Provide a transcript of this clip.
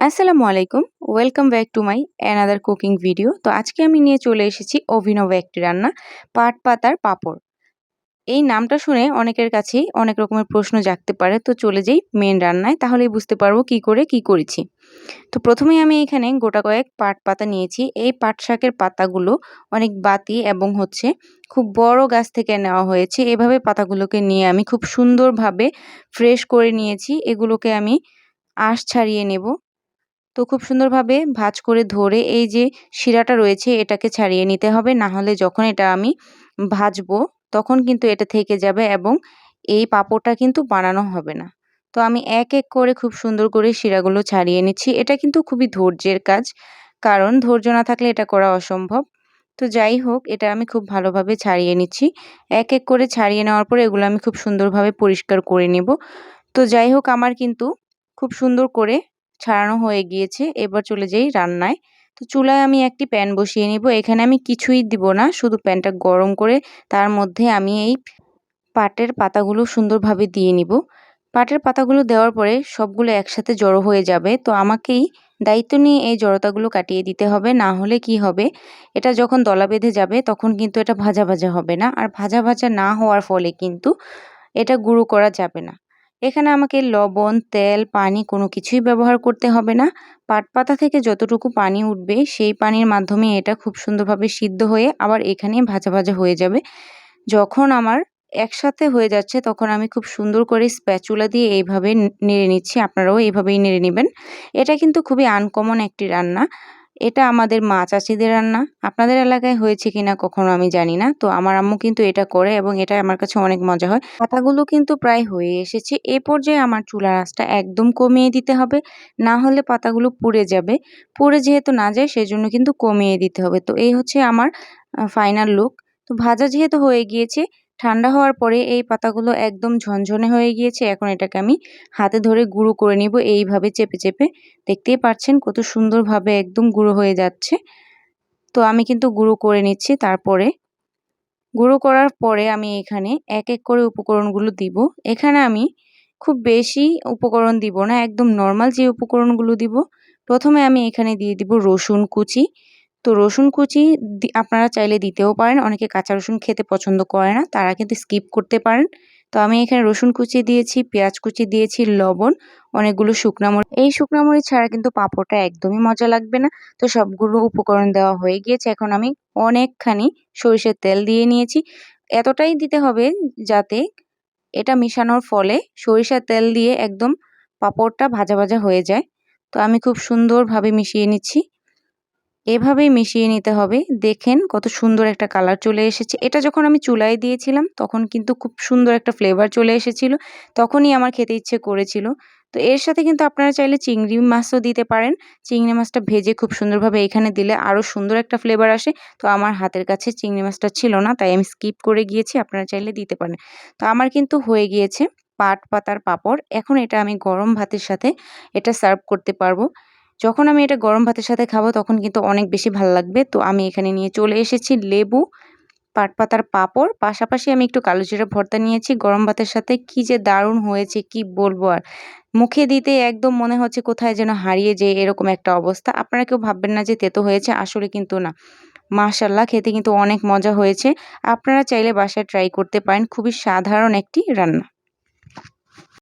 আসসালামু আলাইকুম। Welcome back to my another cooking video তো আজকে আমি নিয়ে চলে এসেছি অভিনব একটি রান্না, পাট পাতার পাঁপড়। এই নামটা শুনে অনেকের কাছেই অনেক রকমের প্রশ্ন জাগতে পারে। তো চলে যাই মেন রান্নায়, তাহলেই বুঝতে পারব কি করে, কি করেছি। তো প্রথমেই আমি এখানে গোটা কয়েক পাট পাতা নিয়েছি। এই পাট শাকের পাতাগুলো অনেক বাতি এবং হচ্ছে খুব বড় গাছ থেকে নেওয়া হয়েছে। এভাবে পাতাগুলোকে নিয়ে আমি খুব সুন্দরভাবে ফ্রেশ করে নিয়েছি। এগুলোকে আমি আঁশ ছাড়িয়ে নেব। তো খুব সুন্দরভাবে ভাজ করে ধরে এই যে শিরাটা রয়েছে এটাকে ছাড়িয়ে নিতে হবে। না হলে যখন এটা আমি ভাজবো তখন কিন্তু এটা থেকে যাবে এবং এই পাঁপড়টা কিন্তু বানানো হবে না। তো আমি এক এক করে খুব সুন্দর করে শিরাগুলো ছাড়িয়ে নিচ্ছি। এটা কিন্তু খুবই ধৈর্যের কাজ, কারণ ধৈর্য না থাকলে এটা করা অসম্ভব। তো যাই হোক, এটা আমি খুব ভালোভাবে ছাড়িয়ে নিচ্ছি। এক এক করে ছাড়িয়ে নেওয়ার পরে এগুলো আমি খুব সুন্দরভাবে পরিষ্কার করে নেব। তো যাই হোক, আমার কিন্তু খুব সুন্দর করে ছাড়ানো হয়ে গিয়েছে। এবার চলে যাই রান্নায়। তো চুলায় আমি একটি প্যান বসিয়ে নিব। এখানে আমি কিছুই দিব না, শুধু প্যানটা গরম করে তার মধ্যে আমি এই পাটের পাতাগুলো সুন্দরভাবে দিয়ে নিব। পাটের পাতাগুলো দেওয়ার পরে সবগুলো একসাথে জড়ো হয়ে যাবে। তো আমাকেই দায়িত্ব নিয়ে এই জড়তাগুলো কাটিয়ে দিতে হবে, না হলে কি হবে? এটা যখন দলা বেঁধে যাবে, তখন কিন্তু এটা ভাজা ভাজা হবে না। আর ভাজা ভাজা না হওয়ার ফলে কিন্তু এটা গুঁড়ো করা যাবে না। এখানে আমাকে লবণ, তেল, পানি কোনো কিছুই ব্যবহার করতে হবে না। পাট পাতা থেকে যতটুকু পানি উঠবে, সেই পানির মাধ্যমে এটা খুব সুন্দরভাবে সিদ্ধ হয়ে আবার এখানে ভাজা ভাজা হয়ে যাবে। যখন আমার একসাথে হয়ে যাচ্ছে, তখন আমি খুব সুন্দর করে স্প্যাচুলা দিয়ে এইভাবে নেড়ে নিচ্ছি। আপনারাও এইভাবেই নেড়ে নেবেন। এটা কিন্তু খুবই আনকমন একটি রান্না। এটা আমাদের মা চাচিদের রান্না। আপনাদের এলাকায় হয়েছে কিনা কখনো আমি জানি না। তো আমার আম্মু কিন্তু এটা করে এবং এটা আমার কাছে অনেক মজা হয়। পাতাগুলো কিন্তু প্রায় হয়ে এসেছে। এ পর্যায়ে আমার চুলার আঁচটা একদম কমিয়ে দিতে হবে। না হলে পাতাগুলো পুড়ে যাবে। পুড়ে যেহেতু না যায়, সেজন্য কিন্তু কমিয়ে দিতে হবে। তো এই হচ্ছে আমার ফাইনাল লুক তো ভাজা যেহেতু হয়ে গিয়েছে ঠান্ডা হওয়ার পরে এই পাতাগুলো একদম ঝনঝনে হয়ে গিয়েছে। এখন এটাকে আমি হাতে ধরে গুঁড়ো করে নিব। এইভাবে চেপে চেপে দেখতেই পাচ্ছেন কত সুন্দরভাবে একদম গুঁড়ো হয়ে যাচ্ছে। তো আমি কিন্তু গুঁড়ো করে নিচ্ছি। তারপরে গুঁড়ো করার পরে আমি এখানে এক এক করে উপকরণগুলো দিব। এখানে আমি খুব বেশি উপকরণ দিব না, একদম নর্মাল যে উপকরণগুলো দিব, প্রথমে আমি এখানে দিয়ে দিব রসুন কুচি। তো রসুন কুচি আপনারা চাইলে দিতেও পারেন। অনেকে কাঁচা রসুন খেতে পছন্দ করে না, তারা কিন্তু স্কিপ করতে পারেন। তো আমি এখানে রসুন কুচি দিয়েছি, পেঁয়াজ কুচি দিয়েছি, লবণ, অনেকগুলো শুকনা মরিচ এই শুকনা মরিচ ছাড়া কিন্তু পাঁপড়টা একদমই মজা লাগবে না। তো সবগুলো উপকরণ দেওয়া হয়ে গিয়েছে, এখন আমি অনেকখানি সরিষার তেল দিয়ে নিয়েছি। এতটাই দিতে হবে যাতে এটা মিশানোর ফলে সরিষার তেল দিয়ে একদম পাঁপড়টা ভাজা ভাজা হয়ে যায়। তো আমি খুব সুন্দরভাবে মিশিয়ে নিচ্ছি। এভাবেই মিশিয়ে নিতে হবে। দেখেন কত সুন্দর একটা কালার চলে এসেছে। এটা যখন আমি চুলায় দিয়েছিলাম, তখন কিন্তু খুব সুন্দর একটা ফ্লেভার চলে এসেছিল। তখনই আমার খেতে ইচ্ছে করেছিল। তো এর সাথে কিন্তু আপনারা চাইলে চিংড়ি মাছও দিতে পারেন। চিংড়ি মাছটা ভেজে খুব সুন্দরভাবে এখানে দিলে আরও সুন্দর একটা ফ্লেভার আসে। তো আমার হাতের কাছে চিংড়ি মাছটা ছিল না, তাই আমি স্কিপ করে গিয়েছি। আপনারা চাইলে দিতে পারেন। তো আমার কিন্তু হয়ে গিয়েছে পাট পাতার পাপড়। এখন এটা আমি গরম ভাতের সাথে এটা সার্ভ করতে পারব। যখন আমি এটা গরম ভাতের সাথে খাব, তখন কিন্তু অনেক বেশি ভালো লাগবে। তো আমি এখানে নিয়ে চলে এসেছি লেবু পাট পাতার পাঁপড়। পাশাপাশি আমি একটু কালো জিরা ভর্তা নিয়েছি। গরম ভাতের সাথে কি যে দারুণ হয়েছে, কি বলব আর। মুখে দিতে একদম মনে হচ্ছে কোথায় যেন হারিয়ে যায় এরকম একটা অবস্থা। আপনারা কেউ ভাববেন না যে তেতো হয়েছে, আসলে কিন্তু না। মাশাল্লাহ খেতে কিন্তু অনেক মজা হয়েছে। আপনারা চাইলে বাসায় ট্রাই করতে পারেন। খুবই সাধারণ একটি রান্না।